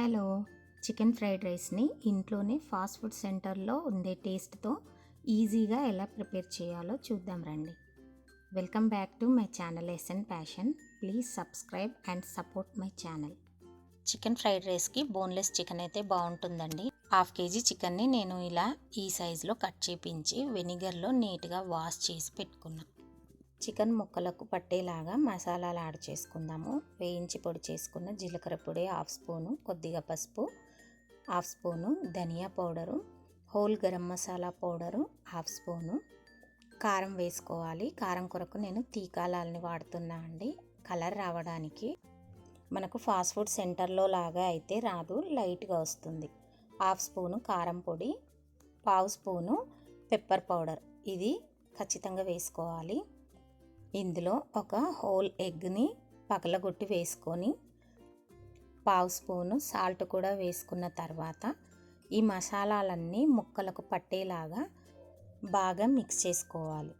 Hello. Chicken fried రైస్ని ఇంట్లోనే fast food సెంటర్లో ఉండే టేస్ట్తో ఈజీగా ఎలా ప్రిపేర్ చేయాలో చూద్దాం రండి. Welcome back to my channel S and passion. Please subscribe and support my channel. Chicken fried రైస్కి బోన్లెస్ చికెన్ అయితే బాగుంటుందండి. హాఫ్ కేజీ చికెన్ని నేను ఇలా ఈ సైజులో కట్ చేపించి వెనిగర్లో నీట్గా వాష్ చేసి పెట్టుకున్నాను చికెన్ ముక్కలకు పట్టేలాగా మసాలాలు యాడ్ చేసుకుందాము. వేయించి పొడి చేసుకున్న జీలకర్ర పొడి హాఫ్ స్పూను కొద్దిగా పసుపు half spoon dhania powder whole garam masala powder half spoon. కారం వేసుకోవాలి. కారం కొరకు నేను తీకాలాలని వాడుతున్నా అండి. కలర్ రావడానికి మనకు ఫాస్ట్ ఫుడ్ సెంటర్లో లాగా అయితే రాదు. లైట్గా వస్తుంది. హాఫ్ స్పూను కారం పొడి పావు స్పూను పెప్పర్ పౌడర్. ఇది ఖచ్చితంగా వేసుకోవాలి. ఇందులో ఒక హోల్ ఎగ్ని పగలగొట్టి వేసుకొని పావు స్పూను సాల్ట్ కూడా వేసుకున్న తర్వాత ఈ మసాలాలన్నీ ముక్కలకు పట్టేలాగా బాగా మిక్స్ చేసుకోవాలి.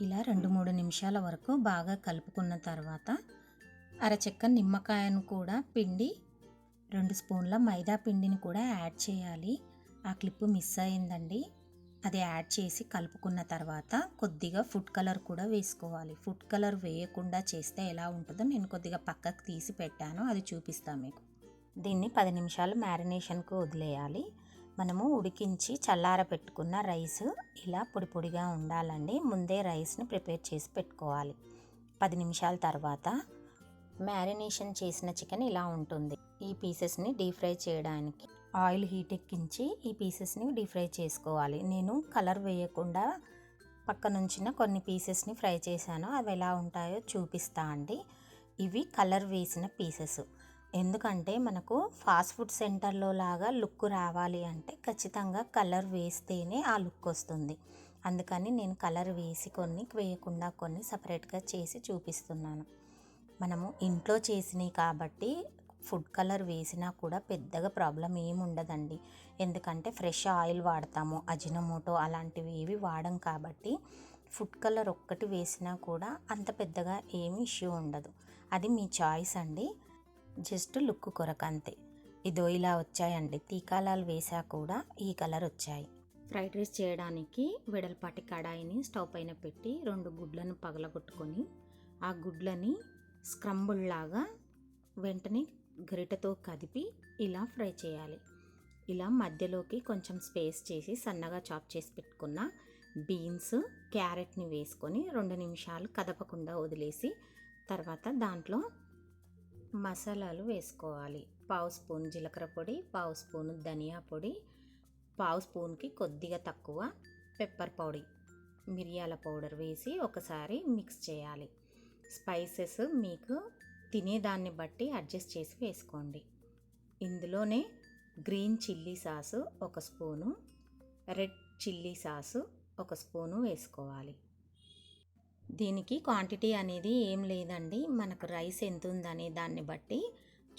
ఇలా రెండు మూడు నిమిషాల వరకు బాగా కలుపుకున్న తర్వాత అరచెక్క నిమ్మకాయను కూడా పిండి రెండు స్పూన్ల మైదా పిండిని కూడా యాడ్ చేయాలి. ఆ క్లిప్ మిస్ అయిందండి. అది యాడ్ చేసి కలుపుకున్న తర్వాత కొద్దిగా ఫుడ్ కలర్ కూడా వేసుకోవాలి. ఫుడ్ కలర్ వేయకుండా చేస్తే ఎలా ఉంటుందో నేను కొద్దిగా పక్కకు తీసి పెట్టాను. అది చూపిస్తాను మీకు. దీన్ని పది నిమిషాలు మ్యారినేషన్కు వదిలేయాలి. మనము ఉడికించి చల్లార పెట్టుకున్న రైస్ ఇలా పొడి పొడిగా ఉండాలండి. ముందే రైస్ని ప్రిపేర్ చేసి పెట్టుకోవాలి. పది నిమిషాల తర్వాత మ్యారినేషన్ చేసిన చికెన్ ఇలా ఉంటుంది. ఈ పీసెస్ని డీప్ ఫ్రై చేయడానికి ఆయిల్ హీట్ ఎక్కించి ఈ పీసెస్ని డీప్ ఫ్రై చేసుకోవాలి. నేను కలర్ వేయకుండా పక్కనుంచిన కొన్ని పీసెస్ని ఫ్రై చేశాను. అవి ఎలా ఉంటాయో చూపిస్తా అండి. ఇవి కలర్ వేసిన పీసెస్. ఎందుకంటే మనకు ఫాస్ట్ ఫుడ్ సెంటర్లో లాగా లుక్ రావాలి అంటే ఖచ్చితంగా కలర్ వేస్తేనే ఆ లుక్ వస్తుంది. అందుకని నేను కలర్ వేసి కొన్ని వేయకుండా కొన్ని సపరేట్గా చేసి చూపిస్తున్నాను. మనము ఇంట్లో చేసినవి కాబట్టి ఫుడ్ కలర్ వేసినా కూడా పెద్దగా ప్రాబ్లం ఏమి ఉండదండి. ఎందుకంటే ఫ్రెష్ ఆయిల్ వాడతాము అజినమోటో అలాంటివి ఏవి వాడం కాబట్టి ఫుడ్ కలర్ ఒక్కటి వేసినా కూడా అంత పెద్దగా ఏమి ఇష్యూ ఉండదు. అది మీ చాయిస్ అండి. జస్ట్ లుక్ కొరకు అంతే. ఇదో ఇలా వచ్చాయండి. తీకాలాలు వేసా కూడా ఈ కలర్ వచ్చాయి. ఫ్రైడ్ రైస్ చేయడానికి వెడల్పాటి కడాయిని స్టవ్ పైన పెట్టి రెండు గుడ్లను పగలగొట్టుకొని ఆ గుడ్లని స్క్రంబుల్ లాగా వెంటనే గరిటతో కదిపి ఇలా ఫ్రై చేయాలి. ఇలా మధ్యలోకి కొంచెం స్పేస్ చేసి సన్నగా చాప్ చేసి పెట్టుకున్న బీన్స్ క్యారెట్ని వేసుకొని రెండు నిమిషాలు కదపకుండా వదిలేసి తర్వాత దాంట్లో మసాలాలు వేసుకోవాలి. పావు స్పూన్ జీలకర్ర పొడి పావు స్పూన్ ధనియా పొడి పావు స్పూన్కి కొద్దిగా తక్కువ పెప్పర్ పొడి మిరియాల పౌడర్ వేసి ఒకసారి మిక్స్ చేయాలి. స్పైసెస్ మీకు తినేదాన్ని బట్టి అడ్జస్ట్ చేసి వేసుకోండి. ఇందులోనే గ్రీన్ చిల్లీ సాసు ఒక స్పూను రెడ్ చిల్లీ సాసు ఒక స్పూను వేసుకోవాలి. దీనికి క్వాంటిటీ అనేది ఏం లేదండి మనకు రైస్ ఎంత ఉందనే దాన్ని బట్టి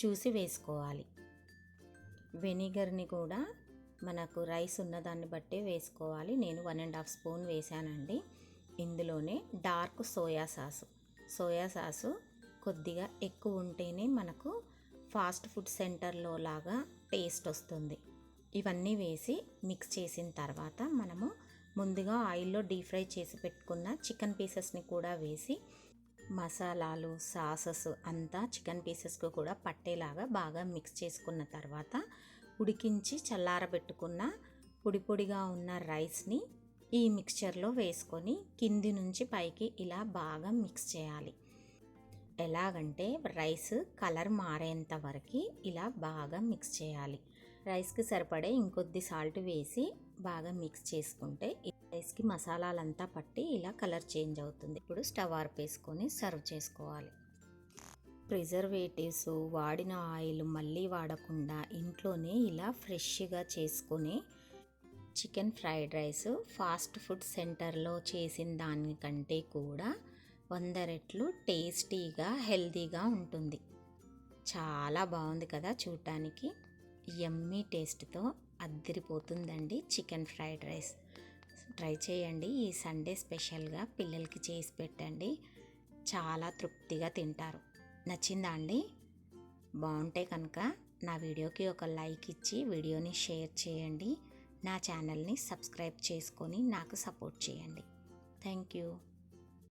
చూసి వేసుకోవాలి. వెనిగర్ని కూడా మనకు రైస్ ఉన్నదాన్ని బట్టే వేసుకోవాలి. నేను వన్ అండ్ హాఫ్ స్పూన్ వేసానండి ఇందులోనే dark soya sauce. Soya sauce కొద్దిగా ఎక్కువ ఉంటేనే మనకు ఫాస్ట్ ఫుడ్ సెంటర్లో లాగా టేస్ట్ వస్తుంది. ఇవన్నీ వేసి మిక్స్ చేసిన తర్వాత మనము ముందుగా ఆయిల్లో డీప్ ఫ్రై చేసి పెట్టుకున్న చికెన్ పీసెస్ని కూడా వేసి మసాలాలు సాసెస్ అంతా చికెన్ పీసెస్కు కూడా పట్టేలాగా బాగా మిక్స్ చేసుకున్న తర్వాత ఉడికించి చల్లారబెట్టుకున్న పొడి పొడిగా ఉన్న రైస్ని ఈ మిక్చర్లో వేసుకొని కింది నుంచి పైకి ఇలా బాగా మిక్స్ చేయాలి. ఎలాగంటే రైస్ కలర్ మారేంత వరకు ఇలా బాగా మిక్స్ చేయాలి. రైస్కి సరిపడే ఇంకొద్ది సాల్ట్ వేసి బాగా మిక్స్ చేసుకుంటే ఈ రైస్కి మసాలాలంతా పట్టి ఇలా కలర్ చేంజ్ అవుతుంది. ఇప్పుడు స్టవ్ ఆర్పేసుకొని సర్వ్ చేసుకోవాలి. ప్రిజర్వేటివ్స్ వాడిన ఆయిల్ మళ్ళీ వాడకుండా ఇంట్లోనే ఇలా ఫ్రెష్గా చేసుకొని chicken fried rice fast food సెంటర్లో చేసిన దానికంటే కూడా వంద రెట్లు టేస్టీగా హెల్తీగా ఉంటుంది. చాలా బాగుంది కదా చూడటానికి ఎమ్మీ టేస్ట్తో అద్దరిపోతుందండి చికెన్ ఫ్రైడ్ రైస్. ట్రై చేయండి. ఈ సండే స్పెషల్గా పిల్లలకి చేసి పెట్టండి. చాలా తృప్తిగా తింటారు. నచ్చిందా అండి? బాగుంటే కనుక నా వీడియోకి ఒక లైక్ ఇచ్చి వీడియోని షేర్ చేయండి. నా ఛానల్ని సబ్స్క్రైబ్ చేసుకొని నాకు సపోర్ట్ చేయండి. Thank you.